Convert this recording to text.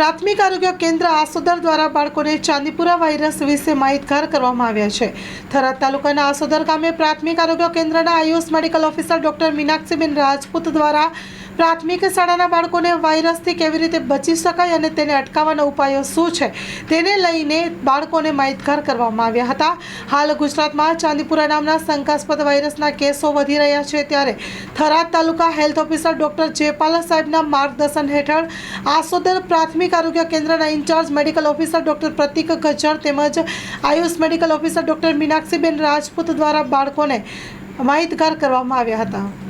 પ્રાથમિક આરોગ્ય કેન્દ્ર આસોદર દ્વારા બાળકોને ચાંદીપુરા વાયરસ વિશે માહિતગાર કરવામાં આવ્યા છે. થરાદ તાલુકાના આસોદર ગામે પ્રાથમિક આરોગ્ય કેન્દ્રના Ayush medical officer doctor Minakshiben Rajput દ્વારા પ્રાથમિક શાળાના બાળકોને વાયરસથી કેવી રીતે બચી શકાય અને તેને અટકાવવાના ઉપાયો શું છે તેને લઈને બાળકોને માહિતગાર કરવામાં આવ્યા હતા. હાલ ગુજરાતમાં ચાંદીપુરા નામના શંકાસ્પદ વાયરસના કેસો વધી રહ્યા છે ત્યારે Tharad taluka health officer doctor Jaypal સાહેબના માર્ગદર્શન હેઠળ આસોદર પ્રાથમિક આરોગ્ય કેન્દ્રના incharge medical officer doctor Pratik Gajjar તેમજ Ayush medical officer doctor Minakshiben Rajput દ્વારા બાળકોને માહિતગાર કરવામાં આવ્યા હતા.